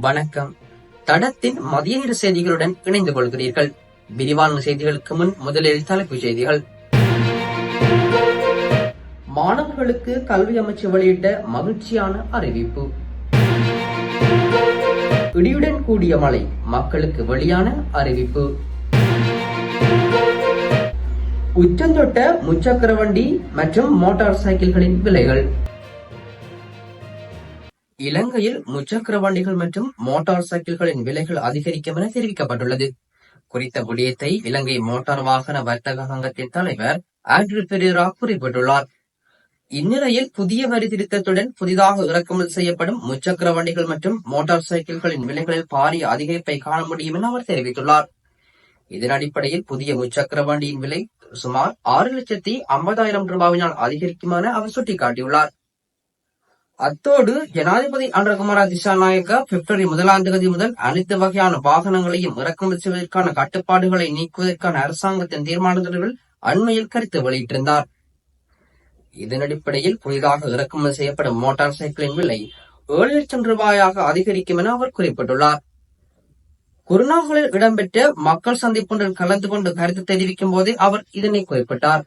வணக்கம். தடத்தின் மதிய செய்திகளுடன் இணைந்து கொள்கிறீர்கள் விரிவான செய்திகளுக்கு முன் முதலில் தலைப்புச் செய்திகள். மாணவர்களுக்கு கல்வி அமைச்சு வெளியிட்ட மகிழ்ச்சியான அறிவிப்பு. இடியுடன் கூடிய மழை மக்களுக்கு வெளியான அறிவிப்பு. உச்சந்தொட்ட முச்சக்கர வண்டி மற்றும் மோட்டார் சைக்கிள்களின் விலைகள். இலங்கையில் முச்சக்கர வண்டிகள் மற்றும் மோட்டார் சைக்கிள்களின் விலைகள் அதிகரிக்கும் என தெரிவிக்கப்பட்டுள்ளது. குறித்த விடயத்தை இலங்கை மோட்டார் வாகன வர்த்தக சங்கத்தின் தலைவர் ஆண்ட்ரூ பெரேரா குறிப்பிட்டுள்ளார். இந்நிலையில் புதிய வரி திருத்தத்துடன் புதிதாக இறக்குமதி செய்யப்படும் முச்சக்கர வண்டிகள் மற்றும் மோட்டார் சைக்கிள்களின் விலைகளில் பாரிய அதிகரிப்பை காண முடியும் என அவர் தெரிவித்துள்ளார். இதன் அடிப்படையில் புதிய முச்சக்கர வண்டியின் விலை சுமார் ஆறு லட்சத்தி ஐம்பதாயிரம் ரூபாயினால் அதிகரிக்குமான என அவர் சுட்டிக்காட்டியுள்ளார். அத்தோடு ஜனாதிபதி அன்றகுமார திசாநாயக்க பிப்ரவரி முதலாம் தேதி முதல் அனைத்து வகையான வாகனங்களையும் இறக்குமதி செய்வதற்கான கட்டுப்பாடுகளை நீக்குவதற்கான அரசாங்கத்தின் தீர்மானத்தில் அண்மையில் கருத்து வெளியிட்டிருந்தார். இதன் அடிப்படையில் புதிதாக இறக்குமதி செய்யப்படும் மோட்டார் சைக்கிளின் விலை ஏழு லட்சம் ரூபாயாக அதிகரிக்கும் என அவர் குறிப்பிட்டுள்ளார். குருநாகலில் இடம்பெற்ற மக்கள் சந்திப்பொன்றில் கலந்து கொண்டு கருத்து தெரிவிக்கும் போதே அவர் இதனை குறிப்பிட்டார்.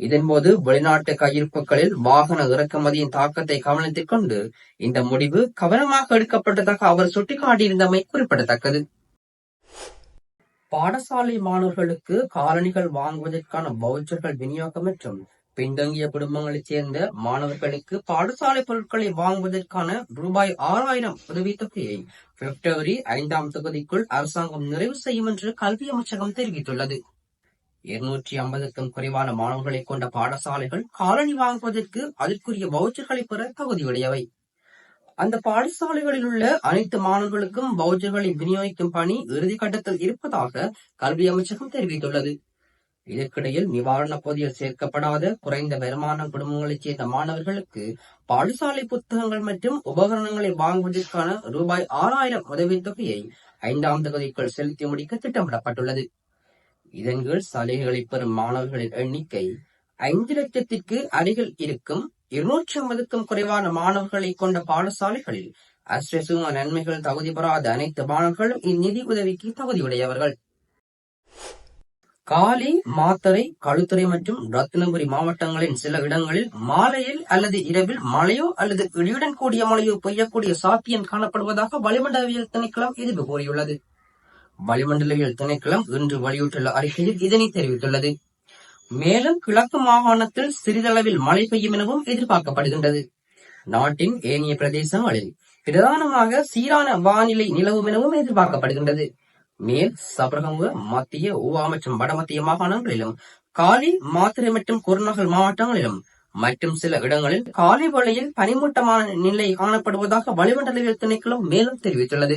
இதன்போது வெளிநாட்டு கையிருப்புகளில் வாகன இறக்குமதியின் தாக்கத்தை கவனத்தில் கொண்டு இந்த முடிவு கவனமாக எடுக்கப்பட்டதாக அவர் சுட்டிக்காட்டியிருந்தமை குறிப்பிடத்தக்கது. பாடசாலை மாணவர்களுக்கு காலணிகள் வாங்குவதற்கான வவுச்சர்கள் விநியோகம் மற்றும் பின்தங்கிய குடும்பங்களைச் சேர்ந்த மாணவர்களுக்கு பாடசாலை பொருட்களை வாங்குவதற்கான ரூபாய் ஆறாயிரம் உதவித்தொகையை பிப்ரவரி ஐந்தாம் தொகுதிக்குள் அரசாங்கம் நிறைவு செய்யும் என்று கல்வி அமைச்சகம் தெரிவித்துள்ளது. இருநூற்றி ஐம்பதுக்கும் குறைவான மாணவர்களை கொண்ட பாடசாலைகள் காலணி வாங்குவதற்கு அதற்குரிய வவுச்சர்களை பெற தகுதியுடையவை. அந்த பாடசாலைகளில் உள்ள அனைத்து மாணவர்களுக்கும் வவுச்சர்களை விநியோகிக்கும் பணி இறுதி கட்டத்தில் இருப்பதாக கல்வி அமைச்சகம் தெரிவித்துள்ளது. இதற்கிடையில் நிவாரண பகுதியில் சேர்க்கப்படாத குறைந்த வருமான குடும்பங்களைச் சேர்ந்த மாணவர்களுக்கு பாடசாலை புத்தகங்கள் மற்றும் உபகரணங்களை வாங்குவதற்கான ரூபாய் ஆறாயிரம் உதவித்தொகையை ஐந்தாம் தொகுதிக்குள் செலுத்தி முடிக்க திட்டமிடப்பட்டுள்ளது. இதன் கீழ் சலுகைகளை பெறும் மாணவர்களின் எண்ணிக்கை ஐந்து லட்சத்திற்கு அருகில் இருக்கும் இருநூற்றி ஐம்பதுக்கும் குறைவான மாணவர்களை கொண்ட பாடசாலைகளில் அஸ்ரசும நன்மைகள் தகுதி பெறாத அனைத்து மாணவர்களும் இந்நிதி உதவிக்கு தகுதியுடையவர்கள். காலி மாத்தறை களுத்துறை மற்றும் ரத்தினபுரி மாவட்டங்களின் சில இடங்களில் மாலையில் அல்லது இரவில் மழையோ அல்லது இடியுடன் கூடிய மழையோ பெய்யக்கூடிய சாத்தியம் காணப்படுவதாக வளிமண்டலவியல் திணைக்களம் எதிர்ப்பு கூறியுள்ளது. வளிமண்டலவியல் திணைக்களம் இன்று வெளியிட்டுள்ள அறிக்கையில் இதனை தெரிவித்துள்ளது. மேலும் கிழக்கு மாகாணத்தில் சிறிதளவில் மழை பெய்யும் எனவும் எதிர்பார்க்கப்படுகின்றது. நாட்டின் ஏனைய பிரதேசங்களில் பிரதானமாக சீரான வானிலை நிலவும் எனவும் எதிர்பார்க்கப்படுகின்றது. மேல் சபரகமுக மத்திய ஊவா மற்றும் வடமத்திய மாகாணங்களிலும் காலி மாத்திரை மற்றும் குருநகல் மாவட்டங்களிலும் மற்றும் சில இடங்களில் காலை வேளையில் பனிமூட்டமான நிலை காணப்படுவதாக வளிமண்டலவியல் திணைக்களம் மேலும் தெரிவித்துள்ளது.